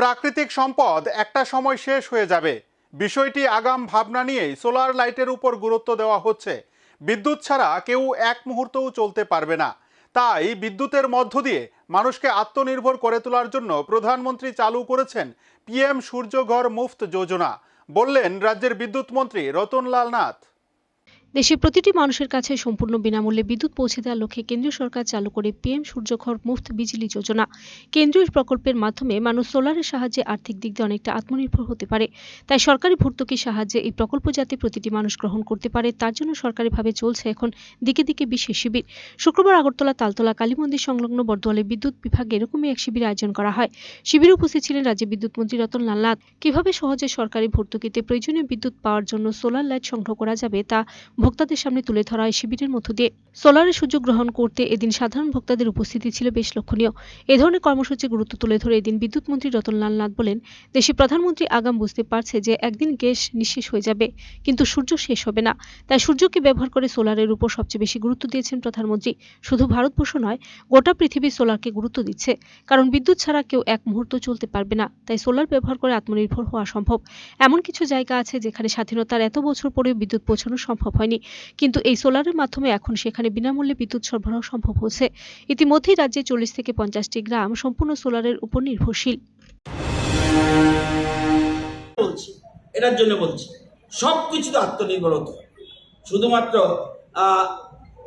প্রাকৃতিক সম্পদ একটা সময় শেষ হয়ে যাবে। বিষয়টি আগাম ভাবনা নিয়েই সোলার লাইটের উপর গুরুত্ব দেওয়া হচ্ছে। বিদ্যুৎ ছাড়া কেউ এক মুহূর্তও চলতে পারবে না। তাই বিদ্যুতের মধ্য দিয়ে মানুষকে আত্মনির্ভর করে তোলার জন্য প্রধানমন্ত্রী চালু করেছেন পিএম সূর্যঘর মুফত যোজনা। বললেন রাজ্যের বিদ্যুৎ মন্ত্রী রতনলাল নাথ। দেশের প্রতিটি মানুষের কাছে সম্পূর্ণ বিনামূল্যে বিদ্যুৎ পৌঁছে দেওয়ার লক্ষ্যে কেন্দ্রীয় সরকার চালু করে পিএম সূর্যঘর মুফত বিজলি যোজনা। কেন্দ্রীয় প্রকল্পের মাধ্যমে মানুষ সোলারের সাহায্যে আর্থিক দিক দিয়ে অনেকটা আত্মনির্ভর হতে পারে। তাই সরকারি ভর্তুকির সাহায্যে এই প্রকল্প যাতে প্রতিটি মানুষ গ্রহণ করতে পারে, তার জন্য সরকারিভাবে চলছে এখন দিকে দিকে বিশেষ শিবির। শুক্রবার আগরতলা, তালতলা কালী মন্দির সংলগ্ন বর্দোয়ালে বিদ্যুৎ বিভাগে এরকমই এক শিবির আয়োজন করা হয়। শিবিরে উপস্থিত ছিলেন রাজ্যের বিদ্যুৎ মন্ত্রী রতন লাল নাথ। কীভাবে সহজে সরকারি ভর্তুকিতে প্রয়োজনীয় বিদ্যুৎ পাওয়ার জন্য সোলার লাইট সংগ্রহ করা যাবে তা ভোক্তাদের সামনে তুলে ধরা হয় শিবিরের মধ্য দিয়ে সোলারের সুযোগ গ্রহণ করতে এদিন সাধারণ ভোক্তাদের উপস্থিতি ছিল বেশ লক্ষণীয়। এ ধরনের কর্মসূচির গুরুত্ব তুলে ধরে এদিন বিদ্যুৎ মন্ত্রী রতনলাল নাথ বলেন দেশের প্রধানমন্ত্রী আগাম বুঝতে পারছে যে একদিন গ্যাস নিঃশেষ হয়ে যাবে, কিন্তু সূর্য শেষ হবে না। তাই সূর্যকে ব্যবহার করে সোলারের উপর সবচেয়ে বেশি গুরুত্ব দিয়েছেন প্রধানমন্ত্রী। শুধু ভারতবর্ষ নয়, গোটা পৃথিবী সোলারকে গুরুত্ব দিচ্ছে। কারণ বিদ্যুৎ ছাড়া কেউ এক মুহূর্ত চলতে পারবে না, তাই সোলার ব্যবহার করে আত্মনির্ভর হওয়া সম্ভব। এমন কিছু জায়গা আছে যেখানে স্বাধীনতার এত বছর পরেও বিদ্যুৎ পৌঁছানো সম্ভব হয়নি। কিন্তু এই সোলারের মাধ্যমে এখন সেখানে বিনামূল্যে বিদ্যুৎ সরবরাহ সম্ভব হচ্ছে। ইতিমধ্যেই রাজ্যে চল্লিশ থেকে পঞ্চাশটি গ্রাম সম্পূর্ণ সোলারের উপর নির্ভরশীল। এটার জন্য বলছি সব কিছুতে আত্মনির্ভর হতে শুধুমাত্র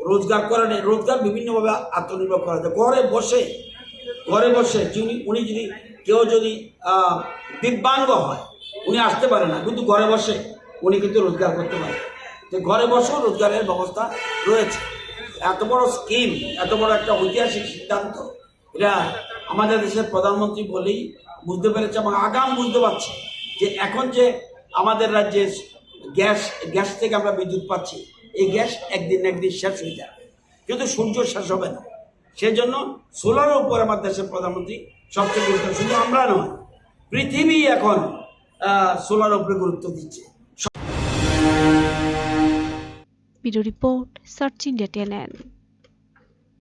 রোজগার করা নেই, রোজগার বিভিন্নভাবে আত্মনির্ভর করা যায়। ঘরে বসে ঘরে বসে যিনি উনি যদি কেউ যদি দিব্যাঙ্গ হয়, উনি আসতে পারে না, কিন্তু ঘরে বসে উনি কিন্তু রোজগার করতে পারে। তো ঘরে বসেও রোজগারের ব্যবস্থা রয়েছে। এত বড় স্কিম এত বড় একটা ঐতিহাসিক সিদ্ধান্ত, এটা আমাদের দেশের প্রধানমন্ত্রী বলেই বুঝতে পেরেছে এবং আগাম বুঝতে পারছে যে এখন যে আমাদের রাজ্যে গ্যাস গ্যাস থেকে আমরা বিদ্যুৎ পাচ্ছি, এই গ্যাস একদিন একদিন শেষ হয়ে যাবে। কিন্তু সূর্য শেষ হবে না। সেজন্য সোলারের উপর আমার দেশের প্রধানমন্ত্রী সবচেয়ে গুরুত্ব, শুধু আমরা নয়, পৃথিবী এখন সোলার উপরে গুরুত্ব দিচ্ছে। Bureau report search India টেনেন